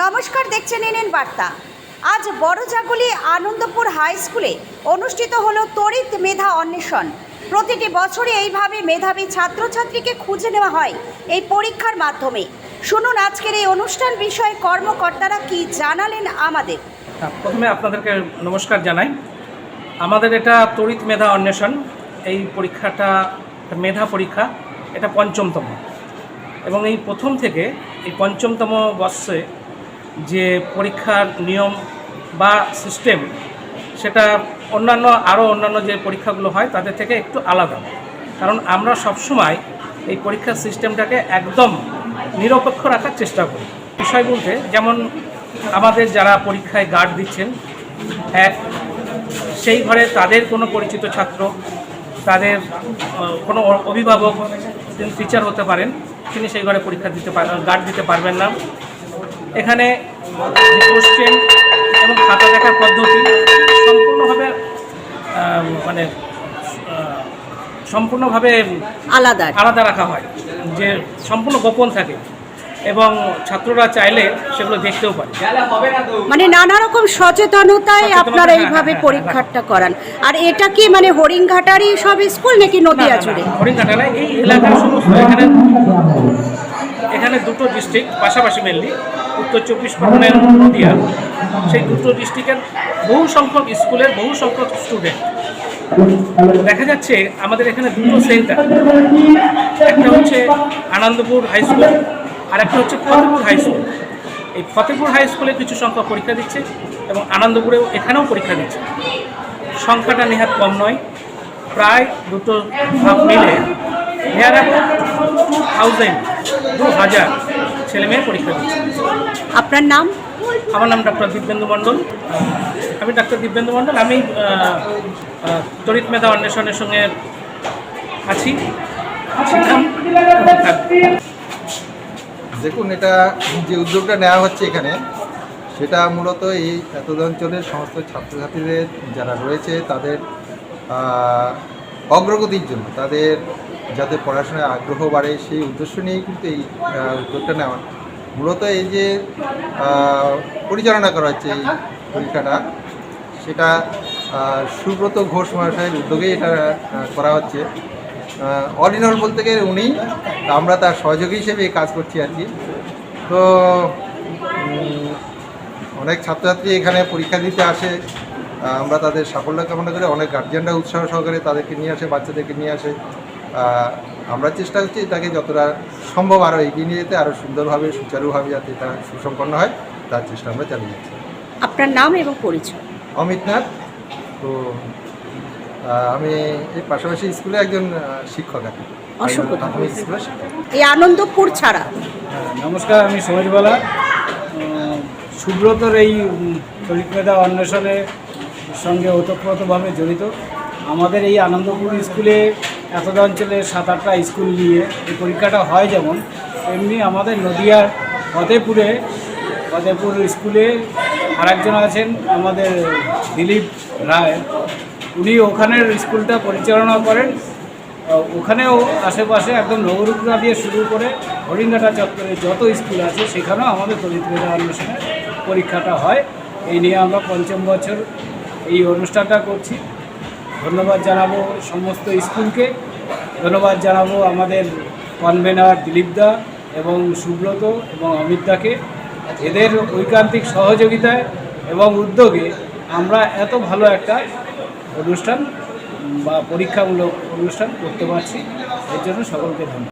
নমস্কার, দেখছেন এনএন বার্তা। আজ বড়জাগুলি আনন্দপুর হাই স্কুলে অনুষ্ঠিত হলো তড়িৎ মেধা অন্বেষণ। প্রতিটি বছরই এইভাবে মেধাবী ছাত্রছাত্রীকে খুঁজে নেওয়া হয় এই পরীক্ষার মাধ্যমে। শুনুন আজকের এই অনুষ্ঠান বিষয়ে কর্মকর্তারা কি জানালেন আমাদের। প্রথমে আপনাদেরকে নমস্কার জানাই। আমাদের এটা তড়িৎ মেধা অন্বেষণ, এই পরীক্ষাটা মেধা পরীক্ষা, এটা পঞ্চমতম। এবং এই প্রথম থেকে এই পঞ্চমতম বর্ষে যে পরীক্ষার নিয়ম বা সিস্টেম, সেটা অন্যান্য, আরও অন্যান্য যে পরীক্ষাগুলো হয়, তাদের থেকে একটু আলাদা। কারণ আমরা সবসময় এই পরীক্ষার সিস্টেমটাকে একদম নিরপেক্ষ রাখার চেষ্টা করি। বিষয় বলতে, যেমন আমাদের যারা পরীক্ষায় গার্ড দিচ্ছেন, এক, সেই ঘরে তাদের কোনো পরিচিত ছাত্র, তাদের কোনো অভিভাবক তিনি টিচার হতে পারেন, তিনি সেই ঘরে পরীক্ষা দিতে পার গার্ড দিতে পারবেন না। এখানে কোশ্চেন এবং খাতা দেখার পদ্ধতি সম্পূর্ণভাবে মানে সম্পূর্ণভাবে আলাদা। আলাদা রাখা হয় যে সম্পূর্ণ গোপন থাকে এবং ছাত্ররা চাইলে সেগুলো দেখতেও পারে। মানে নানা রকম সচেতনতায় আপনারা হ্যাঁ, এইভাবে হ্যাঁ, হ্যাঁ, পরীক্ষাটা করান। আর এটা কি মানে হরিণঘাটারই সব স্কুল নাকি নদিয়া জুড়ে হরিণঘাটালে এই এলাকার সমস্ত এখানে এখানে দুটো ডিস্ট্রিক্ট পাশাপাশি মেনলি উত্তর চব্বিশ পরগনা এবং নদিয়া, সেই দুটো ডিস্ট্রিক্টের বহু সংখ্যক স্কুলের বহু সংখ্যক স্টুডেন্ট দেখা যাচ্ছে আমাদের এখানে দুটো সেন্টার একটা হচ্ছে আনন্দপুর হাই স্কুল আর একটা হচ্ছে ফতেপুর হাই স্কুল এই ফতেপুর হাই স্কুলে কিছু সংখ্যক পরীক্ষা দিচ্ছে এবং আনন্দপুরেও এখানেও পরীক্ষা দিচ্ছে। সংখ্যাটা নেহাত কম নয়, প্রায় দুটো ধাপ মিলে অ্যাবাউট টু থাউজেন্ড দু হাজার ছেলে মেয়ে পরীক্ষা দিচ্ছে। আপনার নাম? আমার নাম ডক্টর দিব্যেন্দু মণ্ডল। আমি ডাক্তার দিব্যেন্দু মণ্ডল। আমি আহ, মেধা অন্বেষণের সঙ্গে আছি। ছিলাম দেখুন এটা যে উদ্যোগটা নেওয়া হচ্ছে এখানে সেটা মূলত এই এতদ অঞ্চলের সমস্ত ছাত্রছাত্রীদের যারা রয়েছে তাদের অগ্রগতির জন্য তাদের যাতে পড়াশোনায় আগ্রহ বাড়ে, সেই উদ্দেশ্য নিয়েই কিন্তু এই উদ্যোগটা নেওয়া। মূলত এই যে পরিচালনা করা হচ্ছে এই পরীক্ষাটা, সেটা সুব্রত ঘোষ মহাশয়ের উদ্যোগেই এটা করা হচ্ছে। অল ইন অল বলতে গেলে উনি, আমরা তার সহযোগী হিসেবে কাজ করছি আর কি। তো অনেক ছাত্রছাত্রী এখানে পরীক্ষা দিতে আসে। আমরা তাদের সাফল্য কামনা করে। অনেক গার্জিয়ানরা উৎসাহ সহকারে তাদেরকে নিয়ে আসে, বাচ্চাদেরকে নিয়ে আসে। আমরা চেষ্টা করছি এটাকে যতটা সম্ভব আরও এগিয়ে নিয়ে যেতে আরও সুন্দরভাবে সুচারুভাবে যাতে এটা সুসম্পন্ন হয় তার চেষ্টা আমরা চালিয়ে যাচ্ছি। আপনার নাম এবং পরিচয়? অমিত নাথ। তো আমি এই পাশাপাশি স্কুলে একজন শিক্ষক অসংখ্য শিক্ষক। এই আনন্দপুর ছাড়া? হ্যাঁ, নমস্কার আমি সমাজবালা সুব্রতর এই মেধা অন্বেষণের সঙ্গে ওতপ্রোতভাবে জড়িত। আমাদের এই আনন্দপুর স্কুলে এতটা অঞ্চলে সাত আটটা স্কুল নিয়ে এই পরীক্ষাটা হয় যেমন এমনি আমাদের নদিয়ার ফতেপুরে ফতেপুর স্কুলে আরেকজন আছেন আমাদের দিলীপ রায়। উনি ওখানের স্কুলটা পরিচালনা করেন। ওখানেও আশেপাশে একদম নবরূপনা দিয়ে শুরু করে হরিঙ্গাটা চত্বরে যত স্কুল আছে, সেখানেও আমাদের দলিত অন্বেষণের পরীক্ষাটা হয়। এই নিয়ে আমরা পঞ্চম বছর এই অনুষ্ঠানটা করছি। ধন্যবাদ জানাব সমস্ত স্কুলকে। ধন্যবাদ জানাব আমাদের কনভেনার দিলীপদা এবং সুব্রত এবং অমিতদাকে এদের ঐকান্তিক সহযোগিতায় এবং উদ্যোগে আমরা এত ভালো একটা অনুষ্ঠান বা পরীক্ষামূলক অনুষ্ঠান করতে পারছি। এর জন্য সকলকে ধন্যবাদ।